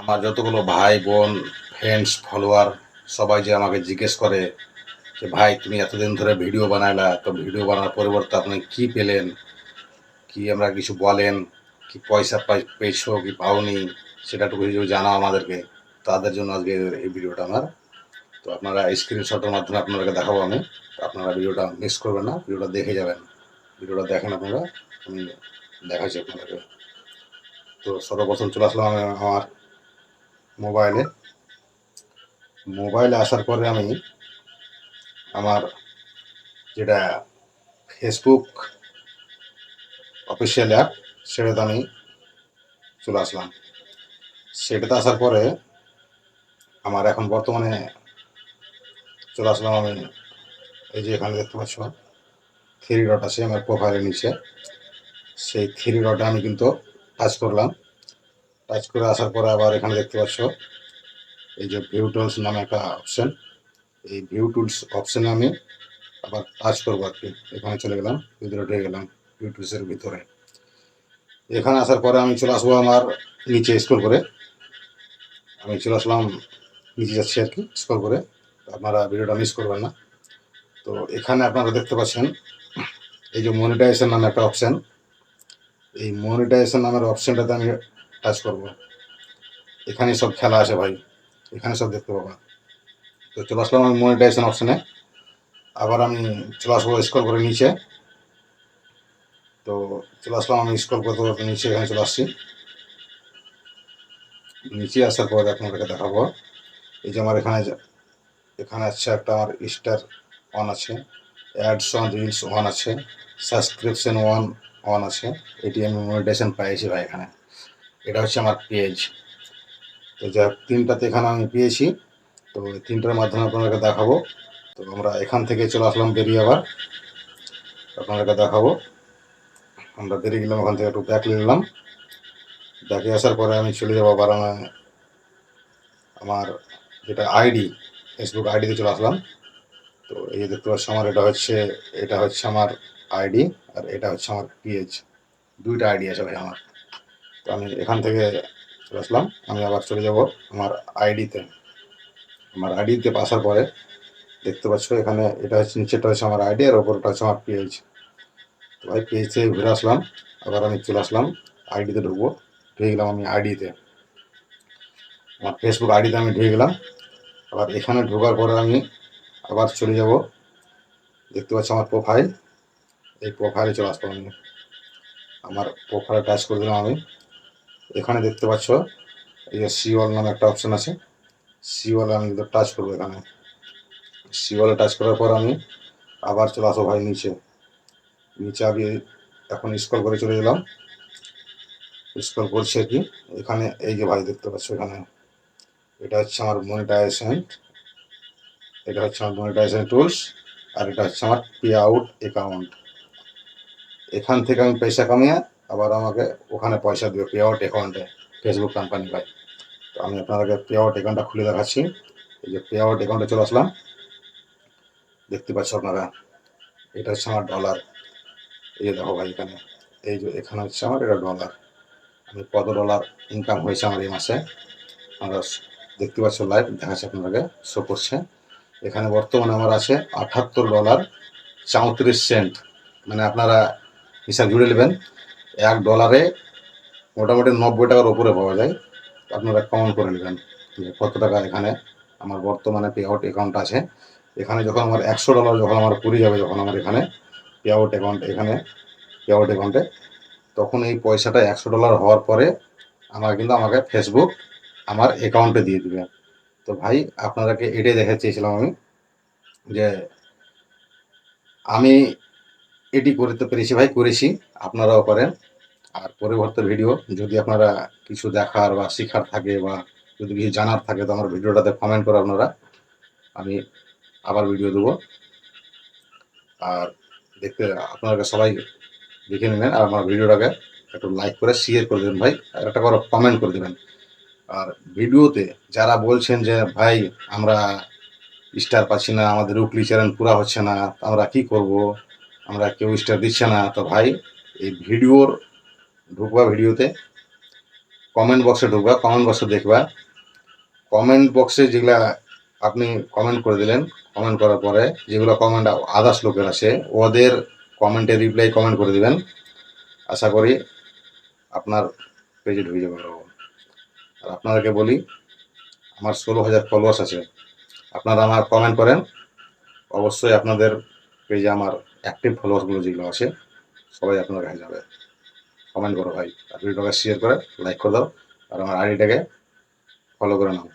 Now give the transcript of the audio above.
আমার যতগুলো ভাই, বোন ফ্রেন্ডস ফলোয়ার সবাই যে আমাকে জিজ্ঞেস করে যে, ভাই, তুমি এতদিন ধরে ভিডিও বানাইলা, তো ভিডিও বানানোর পরিবর্তে আপনি কি পেলেন? কি আমরা কিছু বলেন? কি পয়সা পাই, পেয়েছ কি পাওনি? সেটাটুকু যদি জানাও আমাদেরকে, তাদের জন্য আজকে এই ভিডিওটা আমার। তো আপনারা স্ক্রিনশটের মাধ্যমে আপনাদেরকে দেখাবো আমি। আপনারা ভিডিওটা মিস করবেন না, ভিডিওটা দেখে যাবেন। ভিডিওটা দেখেন আপনারা, আমি দেখাচ্ছি আপনাদেরকে। তো সর্বপ্রথম চলে আসলাম আমি আমার মোবাইলে। মোবাইলে আসার পরে আমি আমার যেটা ফেসবুক অফিসিয়াল অ্যাপ সেটাতে আমি চলে আসলাম। সেটাতে আসার পরে আমার এখন বর্তমানে চলে আসলাম আমি এই যে এখানে দেখতে পাচ্ছ থ্রি ডট আছে আমার প্রোফাইলের নিচে। সেই থ্রি ডটে আমি কিন্তু কাজ করলাম। টাচ করে আসার পরে আবার এখানে দেখতে পাচ্ছ, এই যে ভিউ টুলস নামে একটা অপশন এই ভিউ টুলস অপশনে আমি আবার টাচ করব আর কি এখানে চলে গেলাম, ভিতরে ঢুকে গেলাম ভিউ টুলসের ভিতরে। এখানে আসার পরে আমি চলে আসব আমার নিচে স্ক্রল করে। আমি চলে আসলাম নিচে যাচ্ছি আর কি স্ক্রল করে। আপনারা ভিডিওটা মিস করবেন না। তো এখানে আপনারা দেখতে পাচ্ছেন, এই যে মনিটাইজেশন নামে একটা অপশন এই মনিটাইজেশন নামের অপশনটাতে আমি টাচ করব। এখানে সব খেলা আছে ভাই। এখানে সব দেখতে পাবা। তো চলে আসলাম আমি মনিটাইজেশন অপশানে আবার আমি চলে আসব স্কল করে নিচে। তো চলে আসলাম আমি স্কল করতে করতে নিচে এখানে চলে আসছি। নিচে আসার পরে আপনাদেরকে দেখাবো। এই যে আমার এখানে এখানে আছে একটা আমার স্টার অন আছে। অ্যাডস অন রিলস অন আছে। সাবস্ক্রিপশন ওয়ান অন আছে। এটি আমি মনিটাইজেশন পেয়েছি ভাই এখানে। এটা হচ্ছে আমার পেজ তো যা তিনটাতে এখানে আমি পেয়েছি। তো তিনটার মাধ্যমে আপনাদেরকে দেখাবো। তো আমরা এখান থেকে চলে আসলাম বেরিয়ে আবার। আপনাদেরকে দেখাবো। আমরা বেরিয়ে গেলাম, ওখান থেকে একটু ব্যাক নিলাম। ব্যাকে আসার পরে আমি চলে যাব আবার আমার আমার যেটা আইডি ফেসবুক আইডিতে চলে আসলাম। তো এই যে দেখতে পাচ্ছি আমার, এটা হচ্ছে এটা হচ্ছে আমার আইডি আর এটা হচ্ছে আমার পেজ দুইটা আইডি আছে ভাই আমার। তো আমি এখান থেকে চলে আসলাম। আমি আবার চলে যাব আমার আইডিতে আমার আইডিতে আসার পরে দেখতে পাচ্ছ এখানে এটা হচ্ছে নিচেটা হচ্ছে আমার আইডি আর ওপরটা হচ্ছে আমার পেজ তো ভাই পেজ থেকে ঘুরে আসলাম। আবার আমি চলে আসলাম আইডিতে ঢুকবো। ঢুকে গেলাম আমি আইডিতে আমার ফেসবুক আইডিতে আমি ঢুকে গেলাম। আবার এখানে ঢোকার পরে আমি আবার চলে যাব। দেখতে পাচ্ছি আমার প্রোফাইল এই প্রোফাইলে চলে আসলাম আমি। আমার প্রোফাইলে টাচ করে দিলাম আমি। এখানে দেখতে পাচ্ছ, এই যে সিওয়াল নামে একটা অপশন আছে। সিওয়ালে আমি কিন্তু টাচ করব এখানে। সিওয়ালে টাচ করার পর আমি আবার চলে আসব ভাই নিচে। নিচে আমি এখন স্কল করে চলে গেলাম স্ক্রল করছে কি? এখানে এই যে ভাই দেখতে পাচ্ছ এখানে। এটা হচ্ছে আমার মনিটাইজেশন এটা হচ্ছে আমার মনিটাইজেশন টুলস আর এটা হচ্ছে আমার পে আউট অ্যাকাউন্ট এখান থেকে আমি পয়সা কামিয়ে আবার আমাকে ওখানে পয়সা দেবে পে আউট অ্যাকাউন্টে ফেসবুক কোম্পানি ভাই তো আমি আপনাদেরকে পে আউট অ্যাকাউন্টটা খুলে দেখাচ্ছি। এই যে পে আউট অ্যাকাউন্টে চলে আসলাম। দেখতে পাচ্ছ আপনারা? এটা হচ্ছে আমার ডলার এই যে দেখো ভাই এখানে। এই যে এখানে হচ্ছে আমার, এটা ডলার আমি কত ডলার ইনকাম হয়েছে আমার এই মাসে? আমরা দেখতে পাচ্ছ লাইভ দেখাচ্ছে আপনাদেরকে। শো করছে। এখানে বর্তমানে আমার আছে আটাত্তর ডলার চৌত্রিশ সেন্ট মানে আপনারা হিসাব জুড়ে নেবেন। এক ডলারে মোটামুটি নব্বই টাকার উপরে পাওয়া যায়। আপনারা কাউন্ট করে নেবেন যে কত টাকা এখানে আমার বর্তমানে পে আউট অ্যাকাউন্ট আছে। এখানে যখন আমার একশো ডলার যখন আমার পুরে যাবে, যখন আমার এখানে পে আউট অ্যাকাউন্ট এখানে পে আউট অ্যাকাউন্টে তখন এই পয়সাটা একশো ডলার হওয়ার পরে আমার কিন্তু আমাকে ফেসবুক আমার অ্যাকাউন্টে দিয়ে দেবে। তো ভাই, আপনাদেরকে এটাই দেখাতে চেয়েছিলাম আমি যে আমি এটি করতে পেরেছি ভাই, করেছি, আপনারাও করেন। আর পরবর্তী ভিডিও যদি আপনারা কিছু দেখার বা শেখার থাকে বা যদি কিছু জানার থাকে, তো আমার ভিডিওটাতে কমেন্ট করে আপনারা। আমি আবার ভিডিও দেবো। আর দেখতে আপনারা সবাই দেখে নেবেন আর আমার ভিডিওটাকে একটু লাইক করে শেয়ার করে দেবেন ভাই। আর একটা করে কমেন্ট করে দেবেন। আর ভিডিওতে যারা বলছেন যে, ভাই, আমরা স্টার পাচ্ছি না, আমাদের উকলি চ্যানেল পুরা হচ্ছে না আমরা কি করব? আমরা কেউ স্টার দিচ্ছে না। তো ভাই, এই ভিডিওর ঢুকবা ভিডিওতে কমেন্ট বক্সে ঢুকবা কমেন্ট বক্সে দেখবা। কমেন্ট বক্সে যেগুলা আপনি কমেন্ট করে দিলেন কমেন্ট করার পরে যেগুলো কমেন্ট আদার্স লোকের আছে, ওদের কমেন্টে রিপ্লাই কমেন্ট করে দিবেন। আশা করি আপনার পেজে ঢুকে যাবে আর আপনাদেরকে বলি, আমার ষোলো হাজার ফলোয়ার্স আছে। আপনারা আমার কমেন্ট করেন, অবশ্যই আপনাদের পেজে আমার অ্যাক্টিভ ফলোয়ারগুলো যেগুলো আছে, সবাই আপনার কাছে যাবে। কমেন্ট করো ভাই। আর ভিডিওটাকে শেয়ার করে লাইক করে দাও। আর আমার আইডিটাকে ফলো করে নাও।